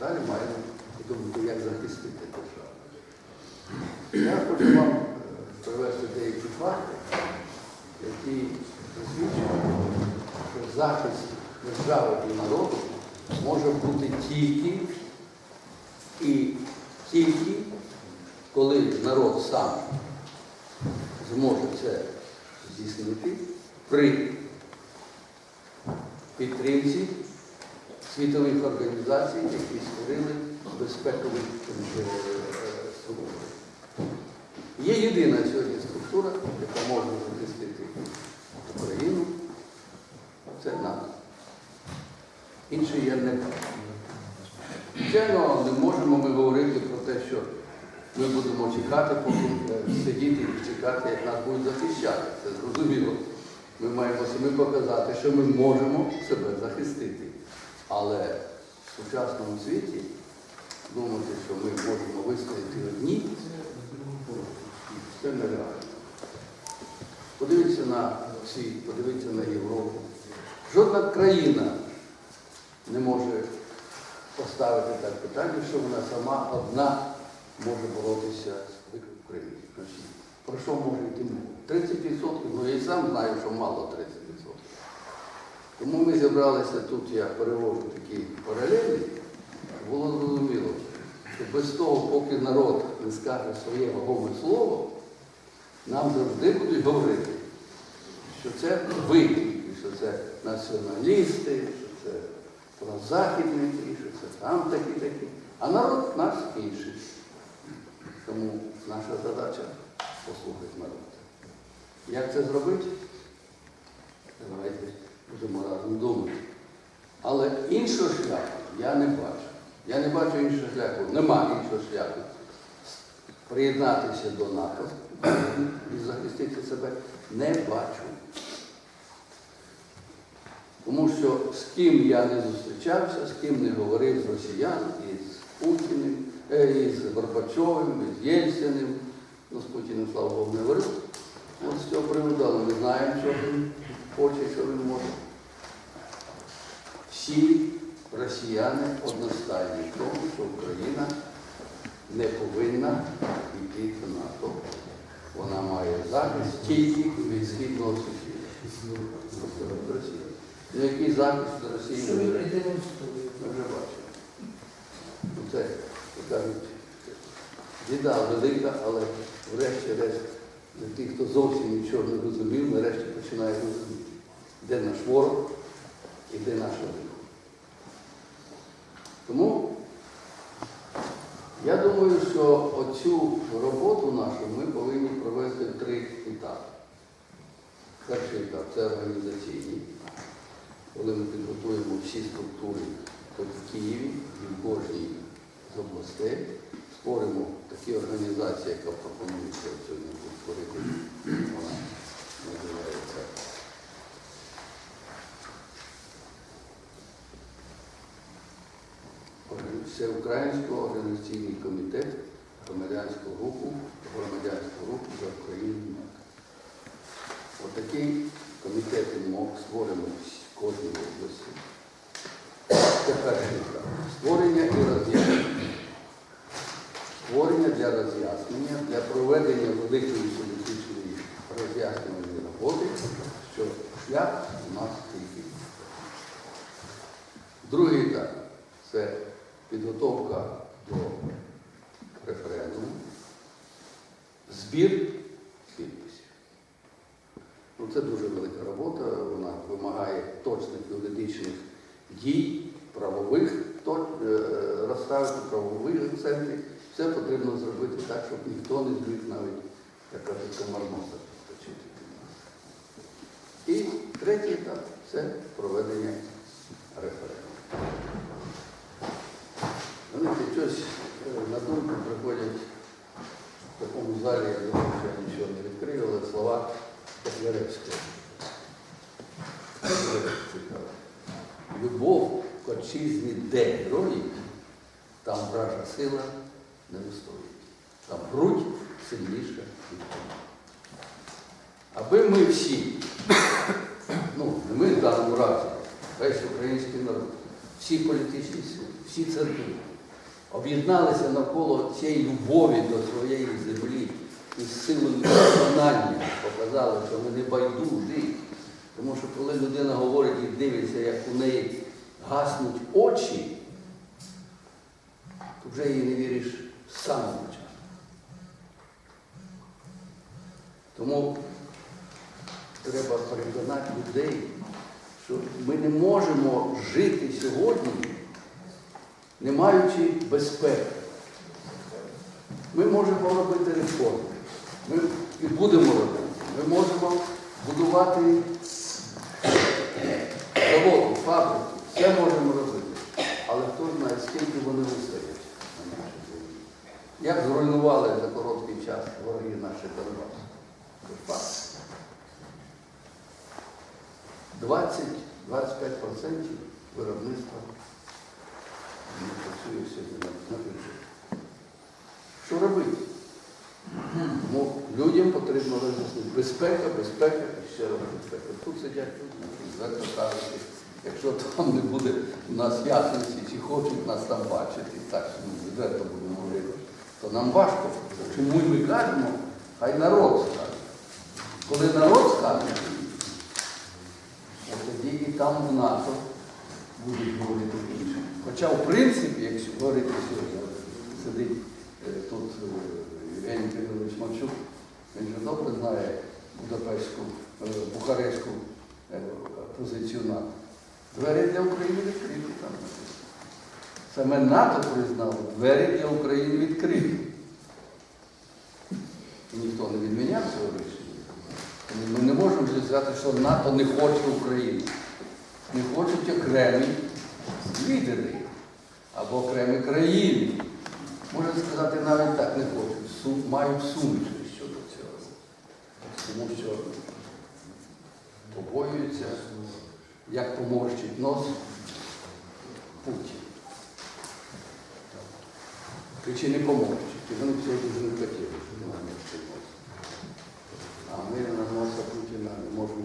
Далі маємо думати, як захистити державу. Я хочу вам е, привести деякі факти, які засвідчують, що захист держави і народу може бути тільки і тільки коли народ сам зможе це здійснити при підтримці світових організацій, які створили безпекові е, структури. Є єдина сьогодні структура, яка може захистити Україну, це НАТО. Інші я не бачу. Звичайно, не можемо ми говорити про те, що ми будемо чекати, поки е, сидіти і чекати, як нас будуть захищати. Це зрозуміло. Ми маємо самі показати, що ми можемо себе захистити. Але в сучасному світі думати, що ми можемо вистояти одні, це нереально. Подивіться на світ, подивіться на Європу. Жодна країна не може поставити так питання, що вона сама одна може боротися з Україною. Про що може йти мова? 30%, ну я і сам знаю, що мало 30%. Тому ми зібралися тут, я перевожу такі паралелі, було зрозуміло, що без того, поки народ не скаже своє вагоме слово, нам завжди будуть говорити, що це ви, що це націоналісти, що це прозахідники, що це там такі-такі. А народ наш інший. Тому наша задача послухати народ. Як це зробити? Давайте будемо разом думати. Але іншого шляху я не бачу. Я не бачу іншого шляху. Нема іншого шляху. Приєднатися до НАТО і захистити себе не бачу. Тому що з ким я не зустрічався, з ким не говорив з росіян, із Путіним, е, із Горбачовим, із Єльциним, ну з Путіним, слава Богу, не говорив. От з цього приводу, але ми знаємо, що він хоче, що він може. Всі росіяни одностайні в тому, що Україна не повинна йти до НАТО. Вона має захист тільки від східного сусіда. Ну, який захист Росії вже- ми вже бачимо. Ну, Це, кажуть, біда велика, але врешті-решт тих, хто зовсім нічого не розумів, нарешті починає розуміти, де наш ворог і де наша вина. Тому я думаю, що оцю роботу нашу ми повинні провести в три етапи. Перший етап це організаційний, коли ми підготуємо всі структури в Києві і в кожній з областей, створимо такі організації, яка пропонується сьогодні створити. Вона називається Всеукраїнський організаційний комітет громадянського руху, громадянського руху за Україну. Отакі комітети МОК створено в кожній області. Це перший. Створення і роз'яснення. Створення для роз'яснення, для проведення великої політичної роз'яснювальної роботи, що шлях у нас тільки. Другий етап це підготовка до референдуму, збір підписів. Ну, це дуже велика робота, вона вимагає точних юридичних дій, правових, е, розставити правових акцентів. Все потрібно зробити так, щоб ніхто не зміг навіть, кажуть, комарноса підточити. І третій етап це проведення референдуму. Знаєте, щось е, на думку приходять в такому залі, я думаю, що я нічого не відкрив, але слова Котляревського. Любов к отчизні де герої, там вража сила не вистоїть. Там грудь сильніша від коня. Аби ми всі, ну, не ми в даному разі, весь український народ, всі політичні сили, всі церкви об'єдналися навколо цієї любові до своєї землі і силою виконання показали, що ми не байдужі. Тому що коли людина говорить і дивиться, як у неї гаснуть очі, то вже їй не віриш з самого початку. Тому треба переконати людей, що ми не можемо жити сьогодні, не маючи безпеки. Ми можемо робити реформи. Ми і будемо робити. Ми можемо будувати заводи, фабрики, все можемо робити. Але хто знає, скільки вони землі. Як зруйнували за короткий час вороги наші Донбас. 20-25% виробництва не працює сьогодні на, бюджеті. Що робити? Тому людям потрібно роз'яснити безпека, безпека і ще раз безпека. Тут сидять люди, кажучи, якщо там не буде у нас ясності, чи хочуть нас там бачити, так ну, відверто будемо говорити, то нам важко. Чому ми кажемо, хай народ скаже. Коли народ скаже, от тоді і там в НАТО будуть говорити інше. Хоча, в принципі, якщо говорити сьогодні, сидить е, тут е, Євгеній Кирилович Мачук, він же добре знає Будапештську, е, Бухарестську позицію НАТО. Двері для України відкриті там. Саме НАТО признало, двері для України відкриті. І ніхто не відміняв цього рішення. Ми не можемо сказати, що НАТО не хоче Україну. Не хочуть окремі лідери або окремі країни. Можна сказати, навіть так не хочуть. Сум- мають сумніви щодо цього. Тому що побоюються, як поморщить нос Путін. Чи не поможуть. Чи вони цього дуже не хотіли, що не наморщить нос. А ми на носа Путіна не можемо,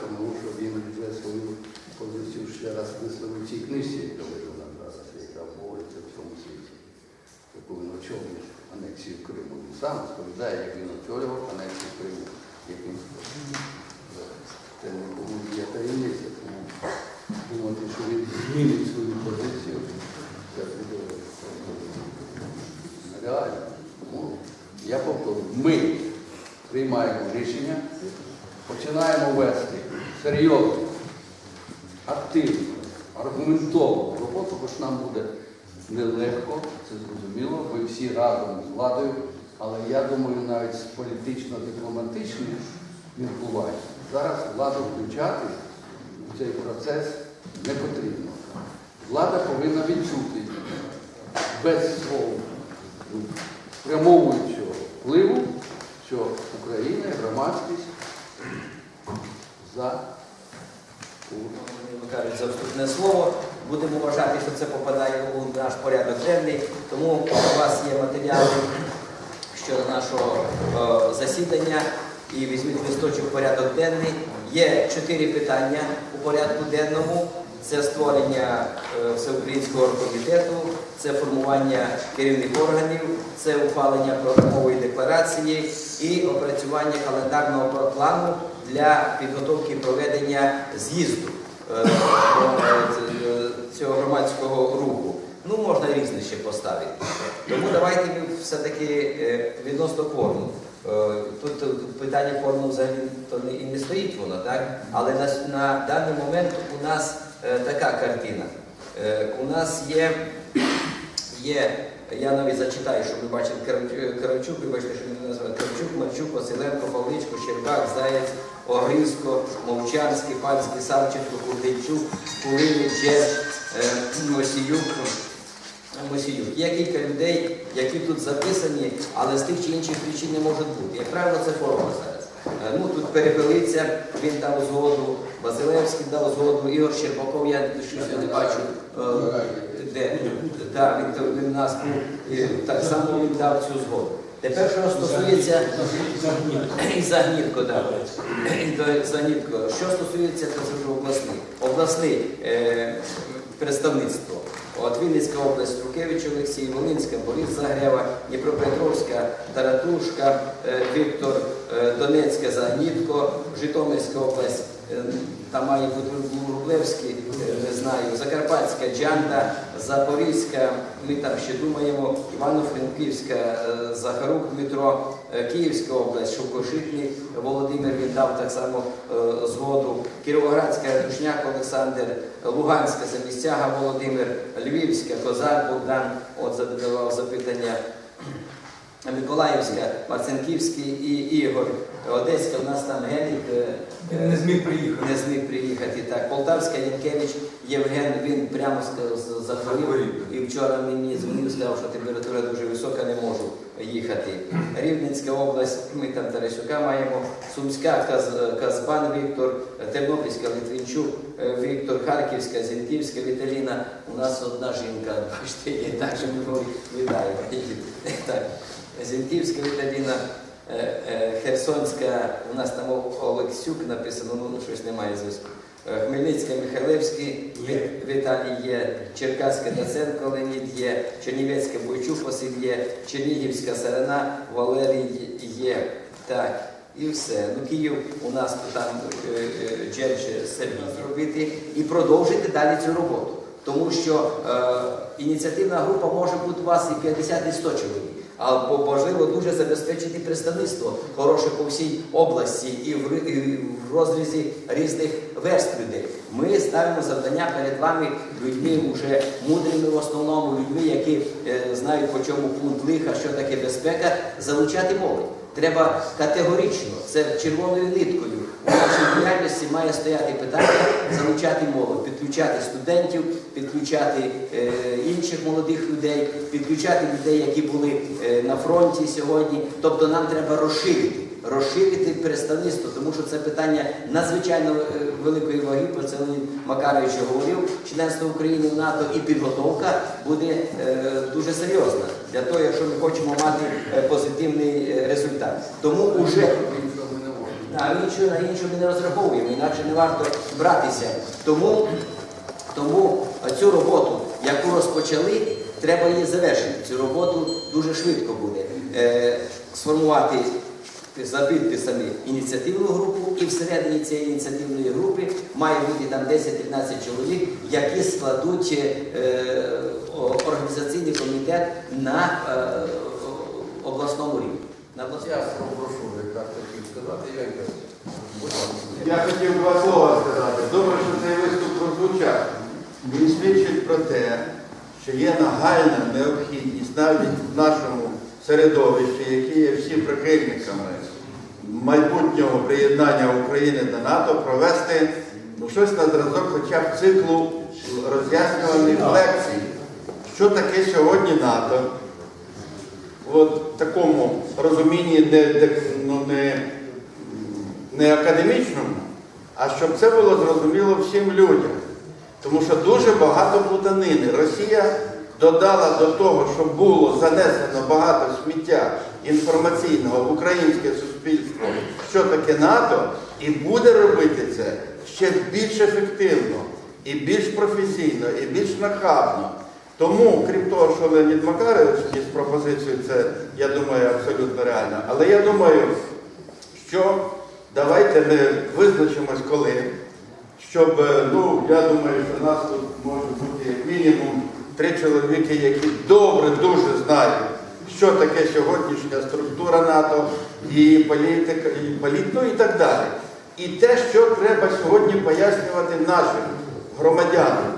тому що він вже свою позицію ще раз висловив в цій книжці, яка видана зараз, яка говориться в цьому світі, яку він очолює анексію Криму. Він сам розповідає, як він очолював анексію Криму. Як він це нікому не є таємниця, тому думати, що він змінить свою позицію, це буде нереально. Тому я повторюю, ми приймаємо рішення, починаємо вести серйозну, активну, аргументовану роботу, бо ж нам буде нелегко, це зрозуміло, ви всі разом з владою, але я думаю, навіть з політично-дипломатичним міркуванням зараз владу включати в цей процес не потрібно. Влада повинна відчути без свого спрямовуючого впливу, що Україна і громадськість за Вони кажуть за вступне слово. Будемо вважати, що це попадає у наш порядок денний. Тому у вас є матеріали щодо нашого е, засідання і візьміть листочок порядок денний. Є чотири питання у порядку денному. Це створення е, всеукраїнського комітету, це формування керівних органів, це ухвалення програмової декларації і опрацювання календарного плану для підготовки проведення з'їзду е, е, цього громадського руху. Ну, можна різне ще поставити. Тому давайте все-таки е, відносно форму. Е, Тут е, питання форму взагалі і не стоїть воно, так? Але на, даний момент у нас е, така картина. Е, У нас є, я навіть зачитаю, щоб ви бачили Кравчук, вибачте, що він називає Кравчук, Марчук, Василенко, Павличко, Щербак, Заєць, Огризко, Мовчанський, Панський, Савченко, Курдичук, Кулиник, Джеш, е, Мосіюк. Мосіюк. Є кілька людей, які тут записані, але з тих чи інших причин не можуть бути. Як правило, це форма. Е, Ну, тут перепилиться, він дав згоду, Василевський дав згоду, Ігор Щербаков, я щось не бачу. е, Де? Він, він нас був, так само він дав цю згоду. Тепер, що стосується і Загнітко. Загнітко. Що стосується, то це вже обласний. Обласний. Е, представництво. От Вінницька область Рукевич Олексій, Волинська Борис Загрева, Дніпропетровська Таратушка, е, Віктор е, Донецька Загнітко, Житомирська область. е, Там має бути Рублевський, знаю, Закарпатська Джанда, Запорізька, ми там ще думаємо, Івано-Франківська, е, Захарук Дмитро, е, Київська область, Шовкошитний Володимир він дав так само е, згоду, Кіровоградська Душняк Олександр, Луганська Замістяга Володимир, Львівська Козак Богдан, от задавав запитання. Миколаївська, Марцинківський і Ігор. Одеська у нас там Гелік. Е, Не зміг приїхати. не зміг приїхати. Так, Полтавська Янкевич Євген, він прямо захворів. І вчора мені дзвонив, сказав, що температура дуже висока, не можу їхати. Рівненська область, ми там Тарасюка маємо, Сумська, Каз- Казбан Віктор, Тернопільська Литвинчук, е, Віктор, Харківська, Зінківська, Віталіна. У нас одна жінка, бачите, є так, що ми вітаємо. Зінківська Віталіна. Е, е, Херсонська, у нас там Олексюк написано, ну щось немає зв'язку. Е, Хмельницька, Михайлевський, Віталій є, Черкаська Даценко Леонід є, Чернівецька Бойчук Василь є, Чернігівська Сарана Валерій є. Так, і все. Ну, Київ у нас там е, Сергій зробити і продовжити далі цю роботу. Тому що е, ініціативна група може бути у вас і 50, і 100 чоловік. Або важливо дуже забезпечити представництво хороше по всій області і в, і в розрізі різних верств людей. Ми ставимо завдання перед вами людьми вже мудрими в основному, людьми, які е, знають по чому пункт лиха, що таке безпека, залучати молодь. Треба категорично, це червоною ниткою. У нашій діяльності має стояти питання залучати молодь, підключати студентів, підключати е, інших молодих людей, підключати людей, які були е, на фронті сьогодні. Тобто нам треба розширити, розширити представництво, тому що це питання надзвичайно е, великої ваги. Про це Леонід Макарович говорив. Членство України в НАТО і підготовка буде е, дуже серйозна для того, якщо ми хочемо мати е, позитивний е, результат. Тому уже ми не іншого на іншого ми не розраховуємо, інакше не варто братися. Тому, тому цю роботу, яку розпочали, треба її завершити. Цю роботу дуже швидко буде. Е, сформувати за підписами ініціативну групу, і всередині цієї ініціативної групи має бути там 10-15 чоловік, які складуть е, організаційний комітет на е, обласному рівні. На обласному Я прошу якраз хотів сказати, я якраз. Я хотів два слова сказати. Добре, що цей виступ прозвучав. Він свідчить про те, що є нагальна необхідність навіть в нашому середовищі, які є всі прихильниками майбутнього приєднання України до НАТО, провести ну, щось на зразок хоча б циклу роз'яснювальних лекцій. Що таке сьогодні НАТО? От в такому розумінні не, ну, не, не академічному, а щоб це було зрозуміло всім людям. Тому що дуже багато плутанини. Росія додала до того, що було занесено багато сміття інформаційного в українське суспільство, що таке НАТО, і буде робити це ще більш ефективно, і більш професійно, і більш нахабно. Тому, крім того, що Леонід Макарович із пропозицією, це, я думаю, абсолютно реально. Але я думаю, що давайте ми визначимось коли, щоб, е, ну, я думаю, що нас тут може бути як мінімум три чоловіки, які добре дуже знають, що таке сьогоднішня структура НАТО, і політика, і політ, ну і так далі. І те, що треба сьогодні пояснювати нашим громадянам.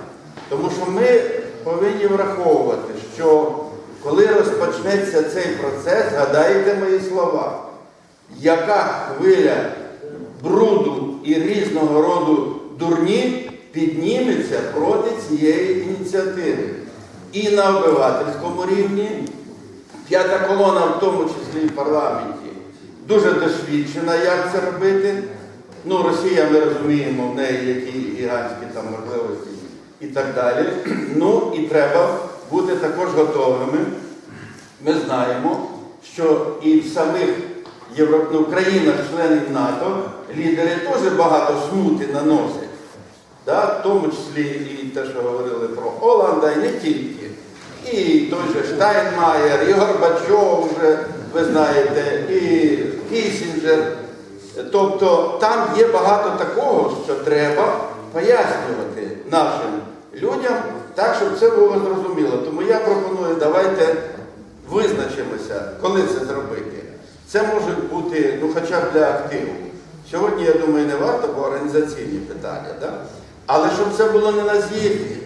Тому що ми повинні враховувати, що коли розпочнеться цей процес, згадайте мої слова, яка хвиля бруду і різного роду дурні підніметься проти цієї ініціативи. І на обивательському рівні, п'ята колона, в тому числі і в парламенті, дуже досвідчена, як це робити. Ну, Росія, ми розуміємо, в неї які гігантські там можливості і так далі. Ну і треба бути також готовими. Ми знаємо, що і в самих Євро... ну, країнах-членів НАТО лідери теж багато смути наносять. да, в тому числі і те, що говорили про Оланда, і не тільки. І той же Штайнмаєр, і Горбачов, вже, ви знаєте, і Кісінджер. Тобто там є багато такого, що треба пояснювати нашим людям так, щоб це було зрозуміло. Тому я пропоную, давайте визначимося, коли це зробити. Це може бути ну, хоча б для активу. Сьогодні, я думаю, не варто, бо організаційні питання. Да? Але щоб це було не на з'їзді,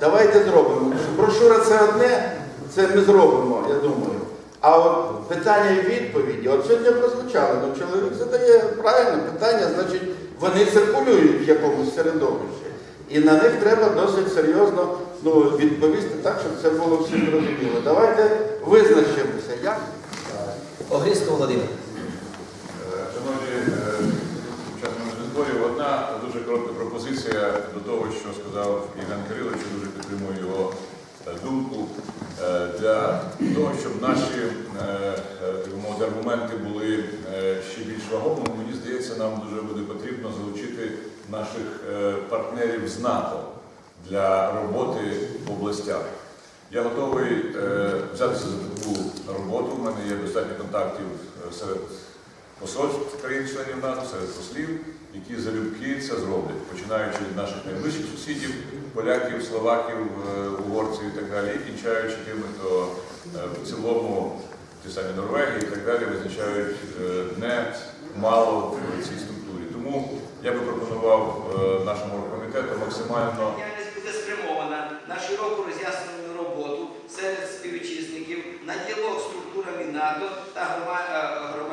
давайте зробимо. Брошура це одне, це ми зробимо, я думаю. А от питання і відповіді, от сьогодні прозвучало, ну чоловік задає правильне питання, значить вони циркулюють в якомусь середовищі. І на них треба досить серйозно ну, відповісти так, щоб це було всім зрозуміло. Давайте визначимося. Як? Огрізко Володимир. Е, Шановні е, учасники зборів, одна дуже коротка пропозиція до того, що сказав Євген Кирилович, я дуже підтримую його е, думку. Е, Для того, щоб наші е, аргументи були ще більш вагомими, мені здається, нам дуже буде потрібно залучити наших партнерів з НАТО для роботи в областях. Я готовий взятися за таку роботу. У мене є достатньо контактів серед посольств країн-членів НАТО, серед послів, які залюбки це зроблять, починаючи від наших найближчих сусідів, поляків, словаків, е, угорців і так далі, і кінчаючи тими, хто е, в цілому, ті самі Норвегії і так далі, визначають е, не мало в цій структурі. Тому я би пропонував нашому комітету максимально. На широку роз'яснювальну роботу серед співвітчизників, на діалог з структурами НАТО та грома- громадянами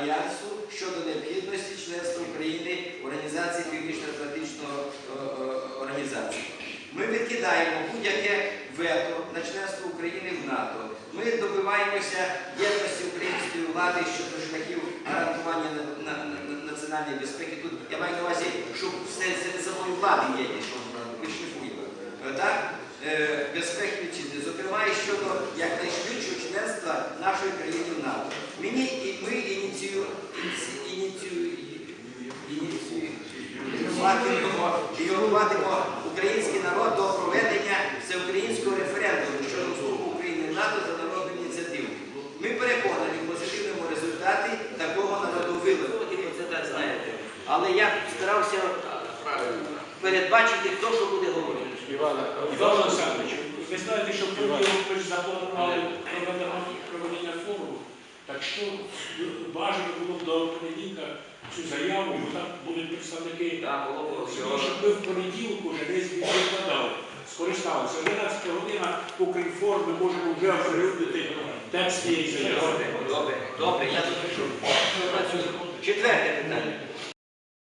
Альянсу щодо необхідності членства України в Організації Північно-Атлантичного е, е, організації. Ми відкидаємо будь-яке вето на членство України в НАТО. Ми добиваємося єдності української влади щодо шляхів гарантування на- на- на- на- національної безпеки. Тут я маю на увазі, щоб все серед самої влади єдність, ми шліфуємо. Так? Е, Безпеки вітчизни, зокрема і щодо якнайшвидшого членства нашої країни в НАТО. Мені і ми ініцію, ініці- ініцію, ініцію, ініціюватимемо і готуватимемо український народ до проведення всеукраїнського референдуму щодо вступу України в НАТО за народну ініціативу. Ми переконані в позитивному результаті такого. Ви знаєте. Але я старався передбачити, хто що буде говорити. Іван Олександрович, ви знаєте, що проведення, проведення форуму, так що бажано було б до понеділка цю заяву, бо там будуть представники. Так, було б щоб ми в понеділок вже десь відкладали, скористалися. 11 година Укрінформ ми можемо вже оприлюднити текст цієї заяви. Добре, добре, добре, я запишу. Четверте питання.